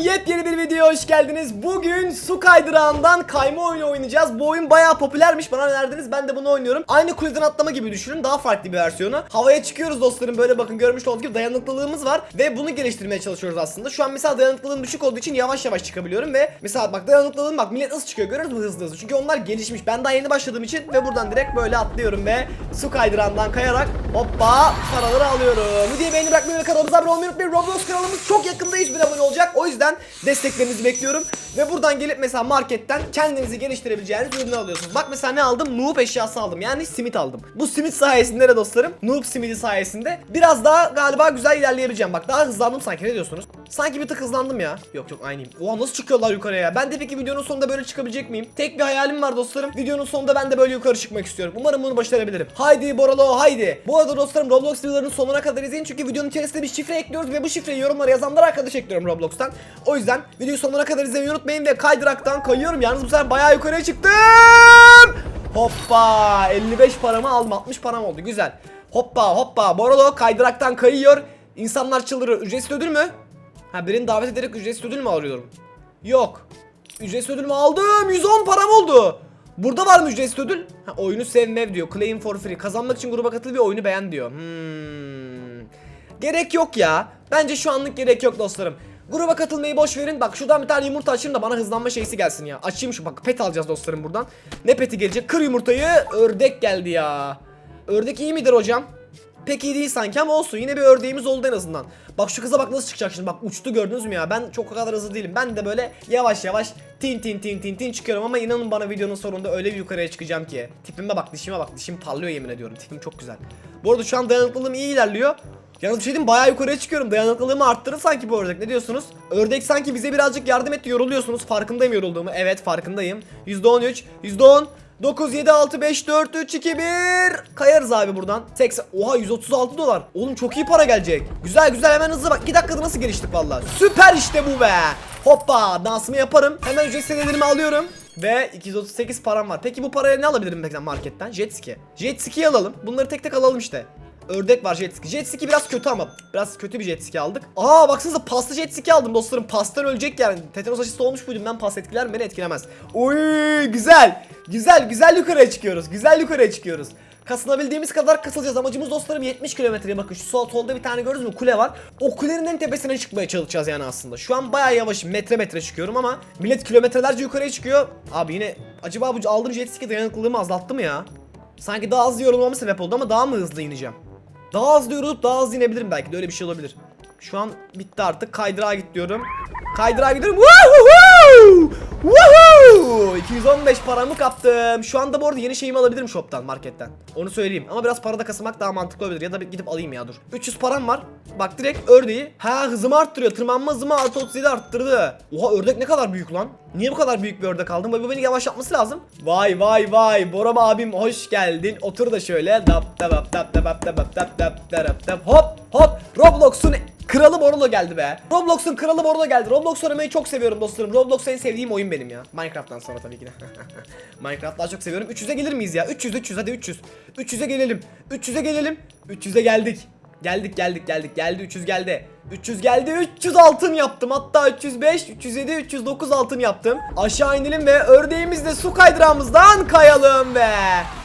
Yepyeni bir videoya hoş geldiniz. Bugün su kaydırağından kayma oyunu oynayacağız. Bu oyun bayağı popülermiş. Bana önerdiniz. Ben de bunu oynuyorum. Aynı kuleden atlama gibi düşünün. Daha farklı bir versiyonu. Havaya çıkıyoruz dostlarım. Böyle bakın görmüş olduğunuz gibi dayanıklılığımız var. Ve bunu geliştirmeye çalışıyoruz aslında. Şu an mesela dayanıklılığım düşük olduğu için yavaş yavaş çıkabiliyorum. Ve mesela bak dayanıklılığım bak millet nasıl çıkıyor. Görüyoruz mu hızlı hızlı. Çünkü onlar gelişmiş. Ben daha yeni başladığım için ve buradan direkt böyle atlıyorum ve su kaydırağından kayarak hoppa paraları alıyorum. Videoyu beğeni bırakmayı ve kanalımıza abone olmayı unutmayın. Roblox kanalımız çok yakında 100 bin abone olacak. O yüzden desteklerinizi bekliyorum. Ve buradan gelip mesela marketten kendinizi geliştirebileceğiniz ürünü alıyorsunuz. Bak mesela ne aldım? Noob eşyası aldım. Yani simit aldım. Bu simit sayesinde de dostlarım. Noob simidi sayesinde biraz daha galiba güzel ilerleyebileceğim. Bak daha hızlandım sanki. Ne diyorsunuz? Sanki bir tık hızlandım ya. Yok yok aynıyım. Oha nasıl çıkıyorlar yukarıya ya? Ben de peki videonun sonunda böyle çıkabilecek miyim? Tek bir hayalim var dostlarım. Videonun sonunda ben de böyle yukarı çıkmak istiyorum. Umarım bunu başarabilirim. Haydi Boralo haydi. Bu arada dostlarım Roblox videolarının sonuna kadar izleyin. Çünkü videonun içerisinde bir şifre ekliyoruz ve bu şifreyi yorumlara yazanlara arkadaş ekliyorum Roblox'tan. O yüzden videoyu sonuna kadar izlemeyi unutmayın ve kaydıraktan kayıyorum. Yalnız bu sefer bayağı yukarıya çıktım. Hoppa 55 paramı aldım 60 param oldu güzel. Hoppa hoppa Boralo kaydıraktan kayıyor. İnsanlar çıldırıyor. Ücretsiz ödül mü? Ha birini davet ederek ücretsiz ödül mü alıyorum? Yok. Ücretsiz ödül mü aldım? 110 param oldu. Burada var mı ücretsiz ödül? Ha, oyunu sevmev diyor. Claim for free. Kazanmak için gruba katıl ve oyunu beğen diyor. Hmm. Gerek yok ya. Bence şu anlık gerek yok dostlarım. Gruba katılmayı boş verin. Bak şuradan bir tane yumurta açayım da bana hızlanma şeysi gelsin ya. Açayım şu bak pet alacağız dostlarım buradan. Ne peti gelecek? Kır yumurtayı. Ördek geldi ya. Ördek iyi midir hocam? Pek iyi değil sanki ama olsun yine bir ördeğimiz oldu en azından. Bak şu kıza bak nasıl çıkacak şimdi bak uçtu gördünüz mü ya ben çok o kadar hızlı değilim. Ben de böyle yavaş yavaş tin tin tin tin tin çıkıyorum ama inanın bana videonun sonunda öyle bir yukarıya çıkacağım ki. Tipime bak dişime bak dişim parlıyor yemin ediyorum tipim çok güzel. Bu arada şu an dayanıklılığım iyi ilerliyor. Yalnız bir şey diyeyim bayağı yukarıya çıkıyorum. Dayanıklılığımı arttırır sanki bu ördek. Ne diyorsunuz? Ördek sanki bize birazcık yardım etti. Yoruluyorsunuz. Farkındayım yorulduğumu. Evet farkındayım. %13, %10, 9, 7, 6, 5, 4, 3, 2, 1. Kayarız abi buradan. 80. Oha 136 dolar. Oğlum çok iyi para gelecek. Güzel güzel hemen hızlı bak. 2 dakikada nasıl geliştik vallahi. Süper işte bu be. Hoppa dansımı yaparım. Hemen ücret senelerimi alıyorum. Ve 238 param var. Peki bu paraya ne alabilirim peki marketten? Jet ski. Jet ski'yi alalım. Bunları tek tek alalım işte. Ördek var jet ski. Jet ski biraz kötü ama biraz kötü bir jet ski aldık. Aa baksanıza paslı jet ski aldım dostlarım. Pastan ölecek yani. Tetanos aşısı olmuş muydum ben pas etkiler? Beni etkilemez. Oy güzel. Güzel güzel yukarıya çıkıyoruz. Güzel yukarıya çıkıyoruz. Kasınabildiğimiz kadar kasılacağız. Amacımız dostlarım 70 kilometreye bakın. Şu sol solda bir tane gördünüz mü? Kule var. O kulenin en tepesine çıkmaya çalışacağız yani aslında. Şu an bayağı yavaşım. Metre metre çıkıyorum ama millet kilometrelerce yukarıya çıkıyor. Abi yine acaba bu aldığım jet ski dayanıklılığımı azalttı mı ya? Sanki daha hızlı yorulmama sebep oldu ama daha mı hızlı ineceğim? Daha hızlı yorulup daha hızlı inebilirim belki de öyle bir şey olabilir. Şu an bitti artık. Kaydırağa git diyorum. Kaydırağa gidiyorum. Woohoo! Woohoo! 215 paramı kaptım. Şu anda bu arada yeni şeyimi alabilirim shop'tan, marketten. Onu söyleyeyim. Ama biraz para da kasmak daha mantıklı olabilir. Ya da gidip alayım ya dur. 300 param var. Bak direkt ördeği. Ha hızımı arttırıyor. Tırmanma hızımı artı 37 arttırdı. Oha ördek ne kadar büyük lan. Niye bu kadar büyük bir ördek aldım? Bu beni yavaşlatması lazım. Vay vay vay. Boram abim hoş geldin. Otur da şöyle. Dap dap dap dap dap dap dap dap dap dap dap hop hop. Roblox'un Kralı Borolo geldi be. Roblox'un kralı Borolo geldi. Roblox oynamayı çok seviyorum dostlarım. Roblox en sevdiğim oyun benim ya. Minecraft'tan sonra tabii ki de. Minecraft daha çok seviyorum. 300'e gelir miyiz ya? 300 300 hadi 300. 300'e gelelim. 300'e gelelim. 300'e geldik. Geldik geldik geldik geldi 300 geldi 300 geldi 300 altın yaptım hatta 305 307 309 altın yaptım Aşağı inelim ve ördeğimizle su kaydırağımızdan kayalım ve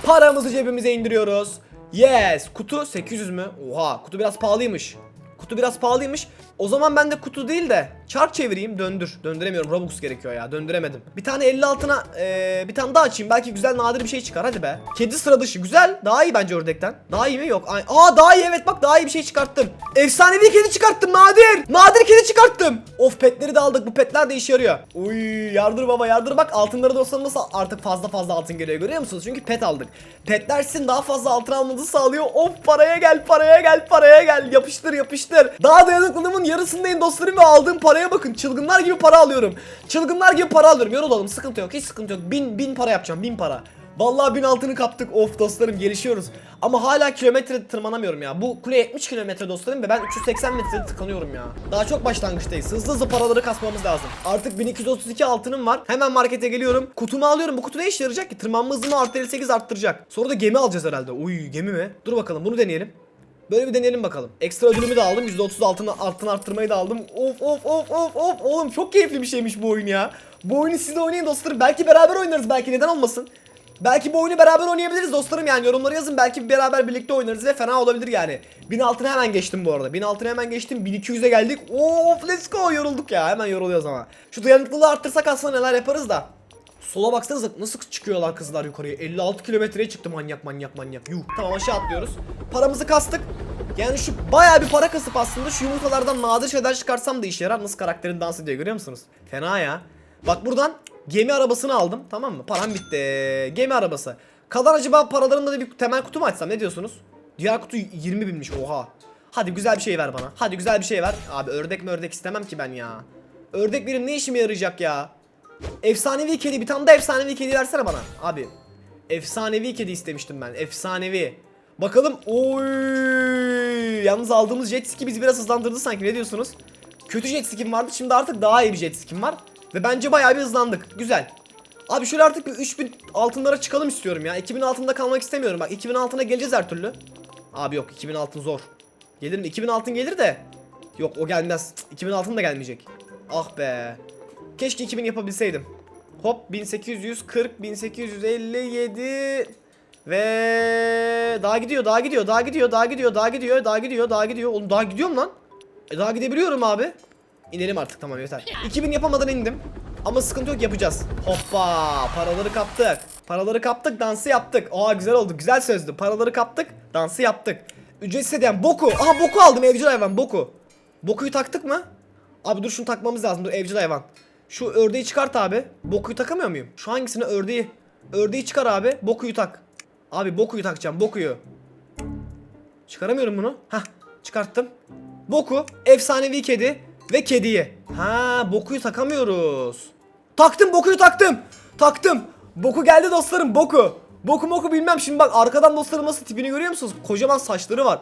Paramızı cebimize indiriyoruz Yes kutu 800 mü Oha kutu biraz pahalıymış Kutu biraz pahalıymış. O zaman ben de kutu değil de çark çevireyim döndür. Döndüremiyorum Robux gerekiyor ya döndüremedim. Bir tane 50 altına eee, bir tane daha açayım. Belki güzel nadir bir şey çıkar hadi be. Kedi sıra dışı güzel. Daha iyi bence ördekten. Daha iyi mi? Yok. Aa daha iyi evet bak daha iyi bir şey çıkarttım. Efsanevi kedi çıkarttım nadir. Nadir kedi çıkarttım. Of petleri de aldık. Bu petler de işe yarıyor. Uy yardır baba yardır bak altınları dostlarımız artık fazla fazla altın geliyor görüyor musunuz? Çünkü pet aldık. Petler sizin daha fazla altın almanızı sağlıyor. Of paraya gel paraya gel paraya gel. Yapıştır yapıştır. Daha dayanıklılığımın yarısındayım dostlarım ve aldığım paraya bakın. Çılgınlar gibi para alıyorum. Çılgınlar gibi para alıyorum. Yorulalım sıkıntı yok hiç sıkıntı yok. Bin, bin para yapacağım bin para. Vallahi bin altını kaptık. Of dostlarım gelişiyoruz. Ama hala kilometre tırmanamıyorum ya. Bu kule 70 kilometre dostlarım ve ben 380 metrede tıkanıyorum ya. Daha çok başlangıçtayız. Hızlı hızlı paraları kasmamız lazım. Artık 1232 altınım var. Hemen markete geliyorum. Kutumu alıyorum. Bu kutu ne işe yarayacak ki? Tırmanma hızımı artı 58 arttıracak. Sonra da gemi alacağız herhalde. Uy gemi mi? Dur bakalım bunu deneyelim. Böyle bir deneyelim bakalım. Ekstra ödülümü de aldım. %30 altın, altın arttırmayı da aldım. Of of of of of. Oğlum çok keyifli bir şeymiş bu oyun ya. Bu oyunu siz de oynayın dostlarım. Belki beraber oynarız belki neden olmasın. Belki bu oyunu beraber oynayabiliriz dostlarım yani yorumlara yazın belki beraber birlikte oynarız ve fena olabilir yani. 1000 altına hemen geçtim bu arada. 1000 altına hemen geçtim. 1200'e geldik. Of let's go yorulduk ya. Hemen yoruluyoruz ama. Şu dayanıklılığı arttırsak aslında neler yaparız da. Sola baksanıza nasıl çıkıyorlar kızlar yukarıya. 56 kilometreye çıktı manyak manyak manyak. Yuh. Tamam aşağı atlıyoruz. Paramızı kastık. Yani şu bayağı bir para kasıp aslında şu yumurtalardan nadir şeyler çıkarsam da işe yarar. Nasıl karakterin dans ediyor görüyor musunuz? Fena ya. Bak buradan gemi arabasını aldım tamam mı? Param bitti. Gemi arabası. Kalan acaba paralarında da bir temel kutu mu açsam ne diyorsunuz? Diğer kutu 20 binmiş oha. Hadi güzel bir şey ver bana. Hadi güzel bir şey ver. Abi ördek mi ördek istemem ki ben ya. Ördek benim ne işime yarayacak ya? Efsanevi kedi bir tane de efsanevi kedi versene bana. Abi efsanevi kedi istemiştim ben. Efsanevi. Bakalım. Oy! Yalnız aldığımız jet ski bizi biraz hızlandırdı sanki. Ne diyorsunuz? Kötü jet ski'm vardı. Şimdi artık daha iyi bir jet ski'm var. Ve bence bayağı bir hızlandık. Güzel. Abi şöyle artık bir 3000 altınlara çıkalım istiyorum ya. 2000 altında kalmak istemiyorum. Bak 2000 altına geleceğiz her türlü. Abi yok 2000 altın zor. Gelir mi? 2000 altın gelir de. Yok o gelmez. Cık, 2000 altın da gelmeyecek. Ah be. Keşke 2000 yapabilseydim. Hop 1840 1857 ve daha gidiyor daha gidiyor daha gidiyor daha gidiyor daha gidiyor daha gidiyor daha gidiyor. Oğlum daha gidiyorum lan? E daha gidebiliyorum abi. İnelim artık tamam yeter. 2000 yapamadan indim. Ama sıkıntı yok yapacağız. Hoppa paraları kaptık. Paraları kaptık dansı yaptık. Aa güzel oldu güzel sözdü paraları kaptık dansı yaptık. Ücretsiz hediyen boku. Aha boku aldım evcil hayvan boku. Bokuyu taktık mı? Abi dur şunu takmamız lazım. Dur evcil hayvan. Şu ördeği çıkart abi. Bokuyu takamıyor muyum? Şu hangisini ördeği? Ördeği çıkar abi. Bokuyu tak. Abi bokuyu takacağım. Bokuyu. Çıkaramıyorum bunu. Hah çıkarttım. Boku, efsanevi kedi ve kediyi. Ha bokuyu takamıyoruz. Taktım bokuyu taktım. Taktım. Boku geldi dostlarım boku. Boku moku bilmem şimdi bak arkadan dostlarım nasıl tipini görüyor musunuz? Kocaman saçları var.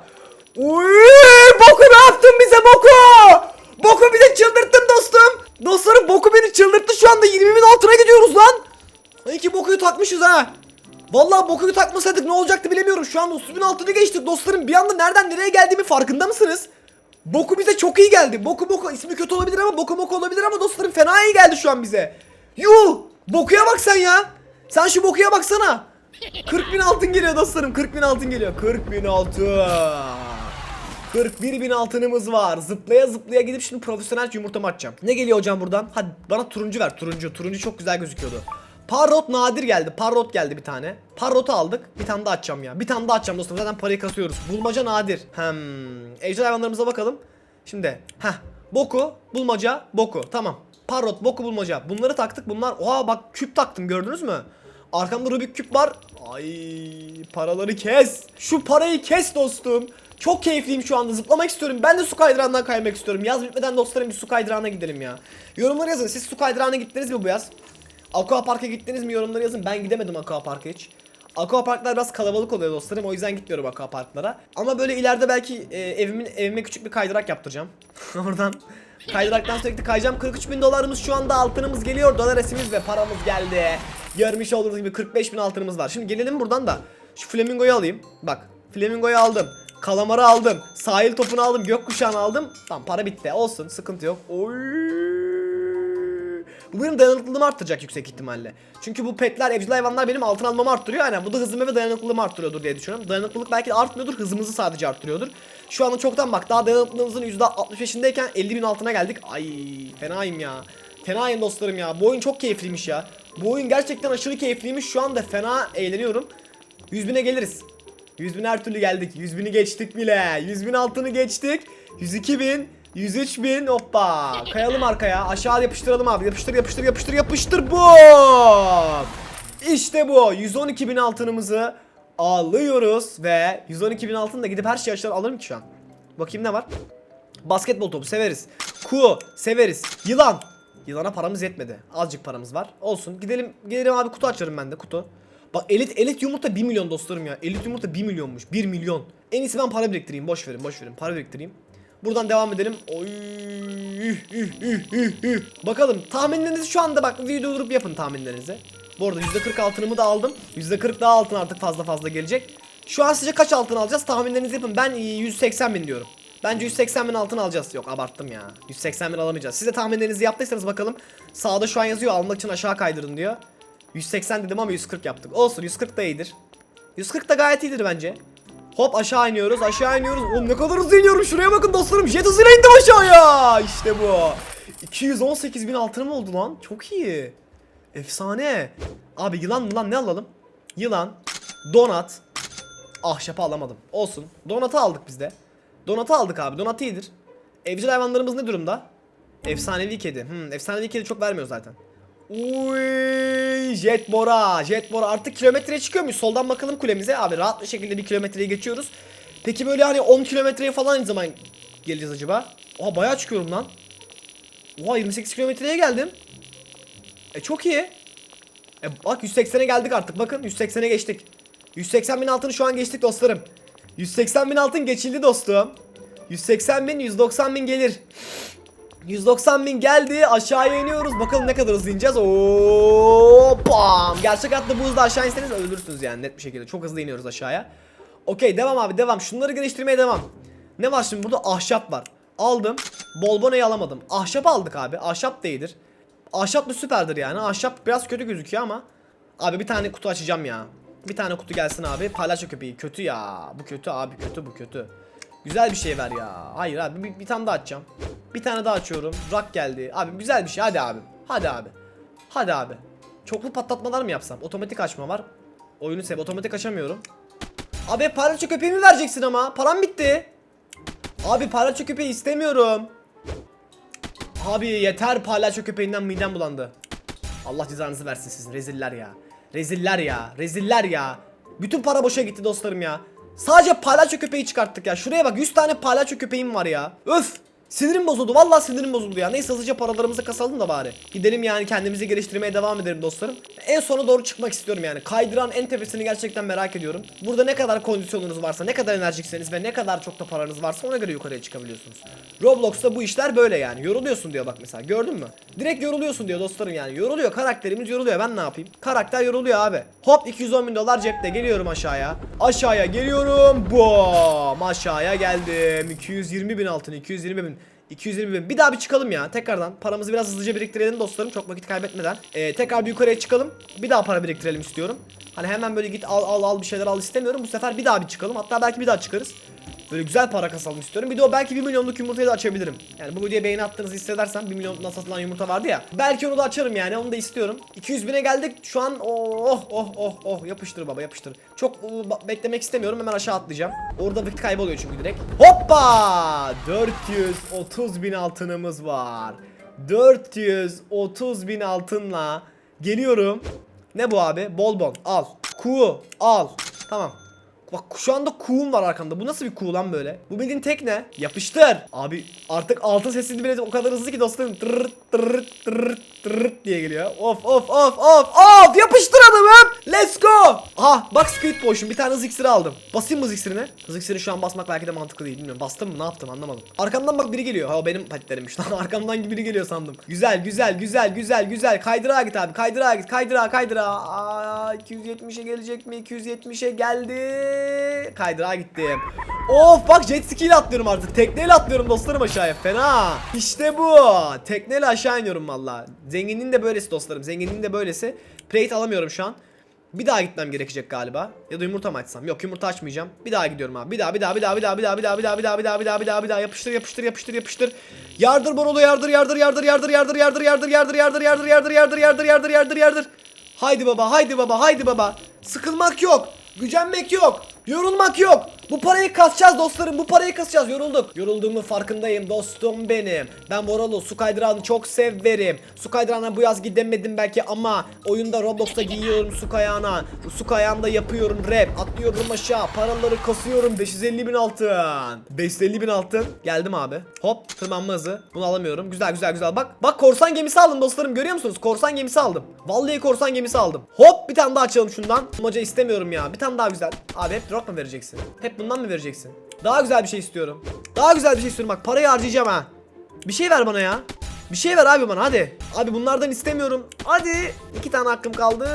Uy, boku ne yaptın bize boku? Boku bizi çıldırttın dostum. Dostlarım boku beni çıldırttı şu anda 20 bin altına gidiyoruz lan. İyi ki bokuyu takmışız ha. Vallahi bokuyu takmasaydık ne olacaktı bilemiyorum. Şu an 30 bin altını geçtik dostlarım. Bir anda nereden nereye geldiğimi farkında mısınız? Boku bize çok iyi geldi. Boku boku ismi kötü olabilir ama boku boku olabilir ama dostlarım fena iyi geldi şu an bize. Yuh! Bokuya bak sen ya. Sen şu bokuya baksana. 40 bin altın geliyor dostlarım. 40 bin altın geliyor. 40 bin altın. 41 bin altınımız var. Zıplaya zıplaya gidip şimdi profesyonel yumurtamı açacağım. Ne geliyor hocam buradan? Hadi bana turuncu ver. Turuncu. Turuncu çok güzel gözüküyordu. Parrot nadir geldi. Parrot geldi bir tane. Parrot'u aldık. Bir tane daha açacağım ya. Bir tane daha açacağım dostum. Zaten parayı kasıyoruz. Bulmaca nadir. Hem. Ejder hayvanlarımıza bakalım. Şimdi. Heh. Boku, bulmaca, boku. Tamam. Parrot, boku, bulmaca. Bunları taktık. Bunlar. Oha bak küp taktım gördünüz mü? Arkamda Rubik küp var. Ay paraları kes. Şu parayı kes dostum. Çok keyifliyim şu anda. Zıplamak istiyorum. Ben de su kaydırağından kaymak istiyorum. Yaz bitmeden dostlarım bir su kaydırağına gidelim ya. Yorumlara yazın. Siz su kaydırağına gittiniz mi bu yaz? Aqua Park'a gittiniz mi yorumlara yazın. Ben gidemedim Aqua Park'a hiç. Aqua Park'lar biraz kalabalık oluyor dostlarım. O yüzden gitmiyorum Aqua Park'lara. Ama böyle ileride belki e, evimin evime küçük bir kaydırak yaptıracağım. Oradan kaydıraktan sürekli kayacağım. 43 bin dolarımız şu anda altınımız geliyor. Dolar esimiz ve paramız geldi. Görmüş olduğunuz gibi 45 bin altınımız var. Şimdi gelelim buradan da. Şu flamingoyu alayım. Bak flamingoyu aldım. Kalamarı aldım. Sahil topunu aldım. Gökkuşağını aldım. Tamam para bitti. Olsun sıkıntı yok. Oy. Bu benim dayanıklılığımı arttıracak yüksek ihtimalle. Çünkü bu petler, evcil hayvanlar benim altın almamı arttırıyor. Yani bu da hızımı ve dayanıklılığımı arttırıyordur diye düşünüyorum. Dayanıklılık belki de artmıyordur, hızımızı sadece arttırıyordur. Şu anda çoktan bak daha dayanıklılığımızın %65'indeyken 50 bin altına geldik. Ay fenayım ya. Fenayım dostlarım ya. Bu oyun çok keyifliymiş ya. Bu oyun gerçekten aşırı keyifliymiş. Şu anda fena eğleniyorum. 100 bine geliriz. 100 bin her türlü geldik. 100 bini geçtik bile. 100 bin altını geçtik. 102 bin. 103 bin hoppa. Kayalım arkaya. Aşağı yapıştıralım abi. Yapıştır yapıştır yapıştır yapıştır. Bu. İşte bu. 112 bin altınımızı alıyoruz. Ve 112 bin altını da gidip her şeyi aşağı alırım ki şu an. Bakayım ne var. Basketbol topu severiz. Ku severiz. Yılan. Yılana paramız yetmedi. Azıcık paramız var. Olsun. Gidelim gidelim abi kutu açarım ben de kutu. Bak elit elit yumurta 1 milyon dostlarım ya. Elit yumurta 1 milyonmuş. 1 milyon. En iyisi ben para biriktireyim. Boş verin, boş verin. Para biriktireyim. Buradan devam edelim. Oy. Bakalım tahminlerinizi şu anda bak video durup yapın tahminlerinizi. Bu arada %40 altınımı da aldım. %40 daha altın artık fazla fazla gelecek. Şu an sizce kaç altın alacağız? Tahminlerinizi yapın. Ben e, 180 bin diyorum. Bence 180 bin altın alacağız. Yok abarttım ya. 180 bin alamayacağız. Siz de tahminlerinizi yaptıysanız bakalım. Sağda şu an yazıyor almak için aşağı kaydırın diyor. 180 dedim ama 140 yaptık. Olsun 140 da iyidir. 140 da gayet iyidir bence. Hop aşağı iniyoruz aşağı iniyoruz. Oğlum ne kadar hızlı iniyorum şuraya bakın dostlarım. Jet hızıyla indim aşağıya. İşte bu. 218 bin altınım oldu lan. Çok iyi. Efsane. Abi yılan mı lan ne alalım? Yılan. Donat. Ahşapı alamadım. Olsun. Donatı aldık biz de. Donatı aldık abi. Donat iyidir. Evcil hayvanlarımız ne durumda? Efsanevi kedi. Hmm, efsanevi kedi çok vermiyor zaten. Uy, Jet Bora, Jet Bora artık kilometreye çıkıyor muyuz? Soldan bakalım kulemize. Abi rahat bir şekilde bir kilometreyi geçiyoruz. Peki böyle hani 10 kilometreye falan ne zaman geleceğiz acaba? Oha bayağı çıkıyorum lan. Oha 28 kilometreye geldim. E çok iyi. E bak 180'e geldik artık bakın 180'e geçtik. 180 bin altını şu an geçtik dostlarım. 180 bin altın geçildi dostum. 180 bin 190 bin gelir. 190 bin geldi aşağıya iniyoruz. Bakalım ne kadar hızlı ineceğiz. Oo, bam. Gerçek hayatta bu hızla aşağı inseniz ölürsünüz yani net bir şekilde. Çok hızlı iniyoruz aşağıya. Okey devam abi devam. Şunları geliştirmeye devam. Ne var şimdi? Burada ahşap var. Aldım. Bolbone'yi alamadım. Ahşap aldık abi. Ahşap da iyidir. Ahşap da süperdir yani. Ahşap biraz kötü gözüküyor ama Abi bir tane kutu açacağım ya. Bir tane kutu gelsin abi. Palyaço köpeği. Kötü ya. Bu kötü abi kötü bu kötü Güzel bir şey ver ya. Hayır abi bir, bir tane daha açacağım. Bir tane daha açıyorum. Rock geldi. Abi güzel bir şey. Hadi abi. Hadi abi. Hadi abi. Çoklu patlatmalar mı yapsam? Otomatik açma var. Oyunu sev. Otomatik açamıyorum. Abi palyaço köpeği mi vereceksin ama? Param bitti. Abi palyaço köpeği istemiyorum. Abi yeter palyaço köpeğinden midem bulandı. Allah cezanızı versin sizin reziller ya. Reziller ya. Reziller ya. Bütün para boşa gitti dostlarım ya. Sadece palyaço köpeği çıkarttık ya. Şuraya bak 100 tane palyaço köpeğim var ya. Öf. Sinirim bozuldu. Vallahi sinirim bozuldu ya. Neyse hızlıca paralarımızı kasalım da bari. Gidelim yani kendimizi geliştirmeye devam edelim dostlarım. En sona doğru çıkmak istiyorum yani. Kaydıran en tepesini gerçekten merak ediyorum. Burada ne kadar kondisyonunuz varsa, ne kadar enerjikseniz ve ne kadar çok da paranız varsa ona göre yukarıya çıkabiliyorsunuz. Roblox'ta bu işler böyle yani. Yoruluyorsun diyor bak mesela. Gördün mü? Direkt yoruluyorsun diyor dostlarım yani. Yoruluyor. Karakterimiz yoruluyor. Ben ne yapayım? Karakter yoruluyor abi. Hop 210 bin dolar cepte. Geliyorum aşağıya. Aşağıya geliyorum. Boom. Aşağıya geldim. 220 bin altın. 220 bin. 220 bin. Bir daha bir çıkalım ya. Tekrardan paramızı biraz hızlıca biriktirelim dostlarım. Çok vakit kaybetmeden. Ee, tekrar bir yukarıya çıkalım. Bir daha para biriktirelim istiyorum. Hani hemen böyle git al al al bir şeyler al istemiyorum. Bu sefer bir daha bir çıkalım. Hatta belki bir daha çıkarız. Böyle güzel para kasalım istiyorum. Bir de o belki 1 milyonluk yumurtayı da açabilirim. Yani bu videoya beğeni attığınızı hissedersem 1 milyonluktan satılan yumurta vardı ya. Belki onu da açarım yani onu da istiyorum. 200 bine geldik. Şu an oh oh oh oh yapıştır baba yapıştır. Çok ba- beklemek istemiyorum hemen aşağı atlayacağım. Orada vakit kayboluyor çünkü direkt. Hoppa! 430 bin altınımız var. 430 bin altınla geliyorum. Ne bu abi? Bolbon al. Kuğu al. Tamam. Bak şu anda kuğum var arkamda. Bu nasıl bir kuğu lan böyle? Bu bildiğin tekne. Yapıştır. Abi artık altın sesini bile o kadar hızlı ki dostlarım. Tırırt tırırt tırırt tırırt diye geliyor. Of of of of of. Yapıştır adamım. Let's go. Aha bak speed potion. Bir tane hız iksiri aldım. Basayım mı hız iksirine? Hız iksirini şu an basmak belki de mantıklı değil. Bilmiyorum. Bastım mı ne yaptım anlamadım. Arkamdan bak biri geliyor. Ha benim patlerimmiş lan. Arkamdan biri geliyor sandım. Güzel güzel güzel güzel güzel. Kaydırağa git abi. Kaydırağa git. Kaydırağa kaydırağa. Aa 270'e gelecek mi? 270'e geldi. Kaydırağa gittim. Of bak jet ski ile atlıyorum artık. Tekneyle atlıyorum dostlarım aşağıya. Fena. İşte bu. Tekneyle aşağı iniyorum valla. Zenginliğin de böylesi dostlarım. Zenginliğin de böylesi. Plate alamıyorum şu an. Bir daha gitmem gerekecek galiba. Ya da yumurta mı açsam? Yok yumurta açmayacağım. Bir daha gidiyorum abi. Bir daha bir daha bir daha bir daha bir daha bir daha bir daha bir daha bir daha bir daha bir daha bir daha yapıştır yapıştır yapıştır yapıştır. Yardır Borolu yardır yardır yardır yardır yardır yardır yardır yardır yardır yardır yardır yardır yardır yardır yardır yardır. Haydi baba haydi baba haydi baba. Sıkılmak yok. Gücenmek yok. Yorulmak yok. Bu parayı kasacağız dostlarım. Bu parayı kasacağız. Yorulduk. Yorulduğumu farkındayım dostum benim. Ben Boralo su kaydırağını çok severim. Su kaydırağına bu yaz gidemedim belki ama oyunda Roblox'ta giyiyorum su kayağına. Su kayağında yapıyorum rap. Atlıyorum aşağı. Paraları kasıyorum. 550 bin altın. 550 bin altın. Geldim abi. Hop tırmanma hızı. Bunu alamıyorum. Güzel güzel güzel. Bak bak korsan gemisi aldım dostlarım. Görüyor musunuz? Korsan gemisi aldım. Vallahi korsan gemisi aldım. Hop bir tane daha açalım şundan. Moca istemiyorum ya. Bir tane daha güzel. Abi hep drop mu vereceksin? Hep bundan mı vereceksin? Daha güzel bir şey istiyorum. Daha güzel bir şey istiyorum. Bak parayı harcayacağım ha. Bir şey ver bana ya. Bir şey ver abi bana hadi. Abi bunlardan istemiyorum. Hadi. iki tane hakkım kaldı.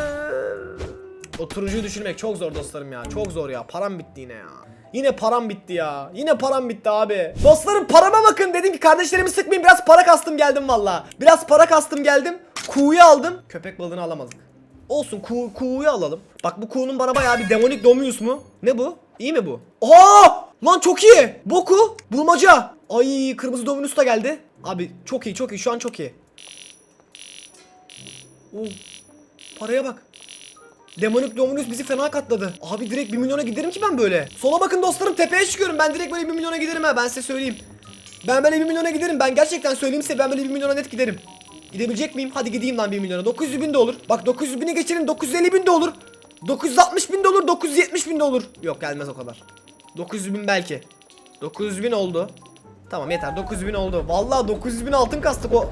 O turuncuyu düşürmek çok zor dostlarım ya. Çok zor ya. Param bitti yine ya. Yine param bitti ya. Yine param bitti abi. Dostlarım parama bakın. Dedim ki kardeşlerimi sıkmayın. Biraz para kastım geldim valla. Biraz para kastım geldim. Kuğuyu aldım. Köpek balığını alamadık. Olsun kuğu, kuğuyu alalım. Bak bu kuğunun bana bayağı bir demonik domius mu? Ne bu? İyi mi bu? Aa! Lan çok iyi. Boku. Bulmaca. Ay kırmızı dominus da geldi. Abi çok iyi çok iyi şu an çok iyi. Oo, paraya bak. Demonik Dominus bizi fena katladı. Abi direkt 1 milyona giderim ki ben böyle. Sola bakın dostlarım tepeye çıkıyorum. Ben direkt böyle 1 milyona giderim ha ben size söyleyeyim. Ben böyle 1 milyona giderim. Ben gerçekten söyleyeyim size ben böyle 1 milyona net giderim. Gidebilecek miyim? Hadi gideyim lan 1 milyona. 900 bin de olur. Bak 900 bini geçelim 950 bin de olur. 960 bin de olur 970 bin de olur. Yok gelmez o kadar. 900 bin belki. 900 bin oldu. Tamam yeter 900 bin oldu. Vallahi 900 bin altın kastık o.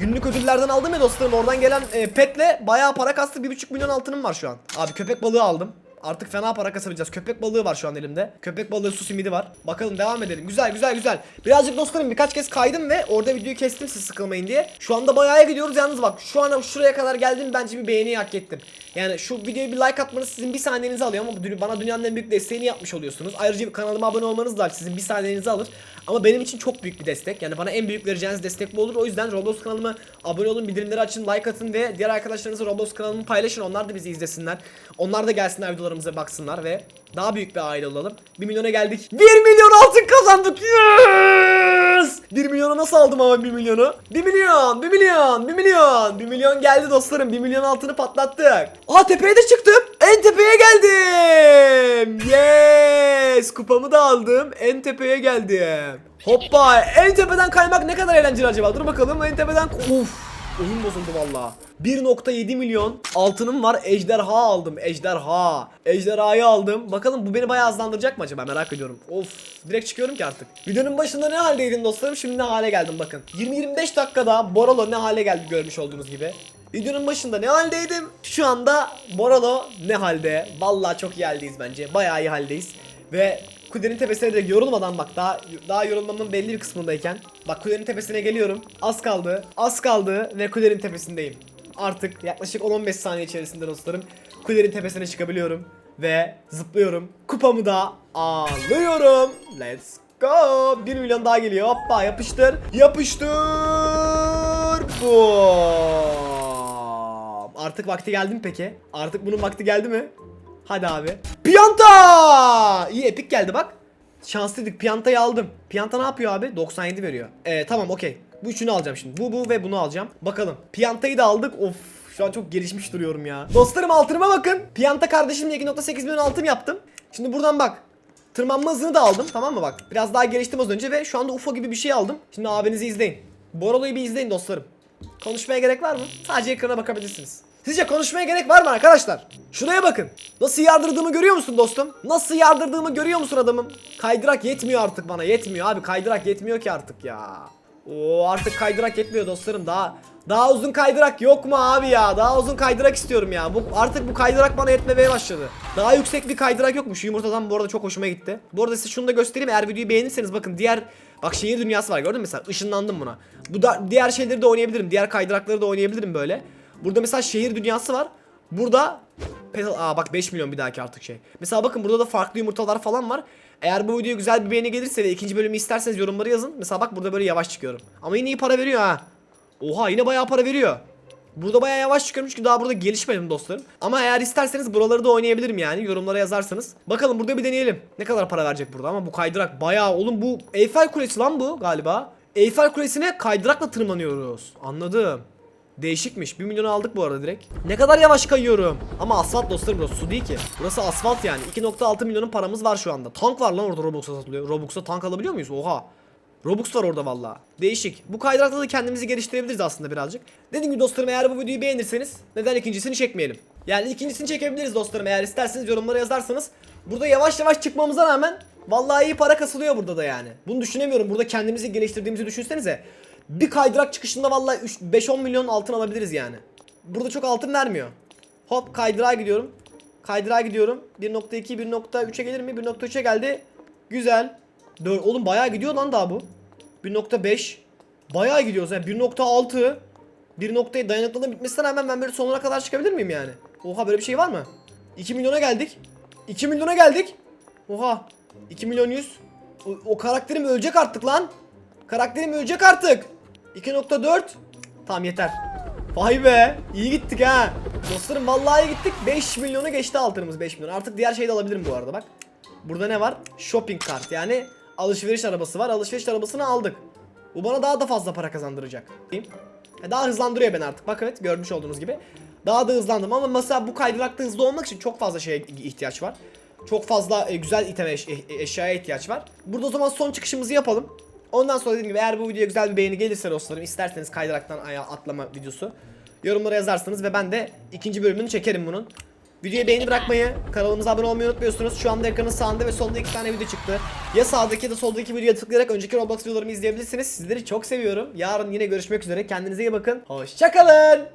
Günlük ödüllerden aldım ya dostlarım. Oradan gelen e, petle bayağı para kastı. 1,5 milyon altınım var şu an. Abi köpek balığı aldım. Artık fena para kasabileceğiz. Köpek balığı var şu an elimde. Köpek balığı su simidi var. Bakalım devam edelim. Güzel güzel güzel. Birazcık dostlarım birkaç kez kaydım ve orada videoyu kestim siz sıkılmayın diye. Şu anda bayağı gidiyoruz. Yalnız bak şu an şuraya kadar geldim bence bir beğeni hak ettim. Yani şu videoya bir like atmanız sizin bir saniyenizi alıyor ama bana dünyanın en büyük desteğini yapmış oluyorsunuz. Ayrıca kanalıma abone olmanız da sizin bir saniyenizi alır. Ama benim için çok büyük bir destek. Yani bana en büyük vereceğiniz destek bu olur. O yüzden Roblox kanalıma abone olun, bildirimleri açın, like atın ve diğer arkadaşlarınızla Roblox kanalımı paylaşın. Onlar da bizi izlesinler. Onlar da gelsinler videolarımıza baksınlar ve daha büyük bir aile olalım. 1 milyona geldik. 1 milyon altın kazandık. Yes! 1 milyona nasıl aldım ama 1 milyonu? 1 milyon, 1 milyon, 1 milyon. 1 milyon geldi dostlarım. 1 milyon altını patlattık. Aa tepeye de çıktım. En tepeye geldim. Yes! Kupamı da aldım. En tepeye geldim. Hoppa! En tepeden kaymak ne kadar eğlenceli acaba? Dur bakalım. En tepeden Uf! Oyun bozuldu valla. 1.7 milyon altınım var. Ejderha aldım. Ejderha. Ejderhayı aldım. Bakalım bu beni bayağı hızlandıracak mı acaba? Merak ediyorum. Of. Direkt çıkıyorum ki artık. Videonun başında ne haldeydin dostlarım? Şimdi ne hale geldim bakın. 20-25 dakikada Boralo ne hale geldi görmüş olduğunuz gibi. Videonun başında ne haldeydim? Şu anda Boralo ne halde? Vallahi çok iyi haldeyiz bence. Bayağı iyi haldeyiz. Ve kulenin tepesine de yorulmadan bak daha daha yorulmamın belli bir kısmındayken bak kulenin tepesine geliyorum. Az kaldı. Az kaldı ve kulenin tepesindeyim. Artık yaklaşık 10-15 saniye içerisinde dostlarım kulenin tepesine çıkabiliyorum ve zıplıyorum. Kupamı da alıyorum. Let's go. 1 milyon daha geliyor. Hoppa yapıştır. Yapıştır. Boom. Artık vakti geldi mi peki? Artık bunun vakti geldi mi? Hadi abi. Piyanta! İyi epik geldi bak. Şanslıydık. Piyantayı aldım. Piyanta ne yapıyor abi? 97 veriyor. Ee, tamam okey. Bu üçünü alacağım şimdi. Bu bu ve bunu alacağım. Bakalım. Piyantayı da aldık. Of. Şu an çok gelişmiş duruyorum ya. Dostlarım altınıma bakın. Piyanta kardeşimle 2.8 milyon altın yaptım. Şimdi buradan bak. Tırmanma hızını da aldım tamam mı bak. Biraz daha geliştim az önce ve şu anda UFO gibi bir şey aldım. Şimdi abinizi izleyin. Boralo'yu bir izleyin dostlarım. Konuşmaya gerek var mı? Sadece ekrana bakabilirsiniz. Sizce konuşmaya gerek var mı arkadaşlar? Şuraya bakın. Nasıl yardırdığımı görüyor musun dostum? Nasıl yardırdığımı görüyor musun adamım? Kaydırak yetmiyor artık bana. Yetmiyor abi. Kaydırak yetmiyor ki artık ya. Oo artık kaydırak yetmiyor dostlarım. Daha daha uzun kaydırak yok mu abi ya? Daha uzun kaydırak istiyorum ya. Bu artık bu kaydırak bana yetmemeye başladı. Daha yüksek bir kaydırak yok mu? Şu yumurtadan bu arada çok hoşuma gitti. Bu arada size şunu da göstereyim. Eğer videoyu beğenirseniz bakın diğer Bak şehir dünyası var gördün mü mesela ışınlandım buna. Bu da diğer şeyleri de oynayabilirim. Diğer kaydırakları da oynayabilirim böyle. Burada mesela şehir dünyası var. Burada Petal aa bak 5 milyon bir dahaki artık şey. Mesela bakın burada da farklı yumurtalar falan var. Eğer bu videoya güzel bir beğeni gelirse ve ikinci bölümü isterseniz yorumları yazın. Mesela bak burada böyle yavaş çıkıyorum. Ama yine iyi para veriyor ha. Oha yine bayağı para veriyor. Burada bayağı yavaş çıkıyorum çünkü daha burada gelişmedim dostlarım. Ama eğer isterseniz buraları da oynayabilirim yani yorumlara yazarsanız. Bakalım burada bir deneyelim. Ne kadar para verecek burada ama bu kaydırak bayağı oğlum bu Eiffel Kulesi lan bu galiba. Eiffel Kulesi'ne kaydırakla tırmanıyoruz. Anladım. Değişikmiş. 1 milyonu aldık bu arada direkt. Ne kadar yavaş kayıyorum. Ama asfalt dostlarım burası su değil ki. Burası asfalt yani. 2.6 milyonun paramız var şu anda. Tank var lan orada Robux'a satılıyor. Robux'a tank alabiliyor muyuz? Oha. Robux var orada valla. Değişik. Bu kaydırakta da kendimizi geliştirebiliriz aslında birazcık. Dediğim gibi dostlarım eğer bu videoyu beğenirseniz neden ikincisini çekmeyelim? Yani ikincisini çekebiliriz dostlarım eğer isterseniz yorumlara yazarsanız. Burada yavaş yavaş çıkmamıza rağmen vallahi iyi para kasılıyor burada da yani. Bunu düşünemiyorum. Burada kendimizi geliştirdiğimizi düşünsenize. Bir kaydırak çıkışında vallahi 5-10 milyon altın alabiliriz yani. Burada çok altın vermiyor. Hop kaydırağa gidiyorum. Kaydırağa gidiyorum. 1.2 1.3'e gelir mi? 1.3'e geldi. Güzel. Dör oğlum bayağı gidiyor lan daha bu. 1.5 bayağı gidiyoruz yani 1.6 1 noktaya dayanıklılığın bitmesine rağmen ben böyle sonuna kadar çıkabilir miyim yani? Oha böyle bir şey var mı? 2 milyona geldik. 2 milyona geldik. Oha. 2 milyon 100. O, o karakterim ölecek artık lan. Karakterim ölecek artık. 2.4. Tamam yeter. Vay be. iyi gittik ha. Dostlarım vallahi iyi gittik. 5 milyonu geçti altınımız 5 milyon. Artık diğer şeyi de alabilirim bu arada bak. Burada ne var? Shopping kart yani alışveriş arabası var. Alışveriş arabasını aldık. Bu bana daha da fazla para kazandıracak. E, Daha hızlandırıyor beni artık. Bak evet görmüş olduğunuz gibi. Daha da hızlandım ama mesela bu kaydırakta hızlı olmak için çok fazla şeye ihtiyaç var. Çok fazla e, güzel item eş- e- eşyaya ihtiyaç var. Burada o zaman son çıkışımızı yapalım. Ondan sonra dediğim gibi eğer bu videoya güzel bir beğeni gelirse dostlarım isterseniz kaydıraktan ayağa atlama videosu yorumlara yazarsınız ve ben de ikinci bölümünü çekerim bunun. Videoya beğeni bırakmayı, kanalımıza abone olmayı unutmuyorsunuz. Şu anda ekranın sağında ve solunda iki tane video çıktı. Ya sağdaki ya da soldaki videoya tıklayarak önceki Roblox videolarımı izleyebilirsiniz. Sizleri çok seviyorum. Yarın yine görüşmek üzere. Kendinize iyi bakın. Hoşçakalın.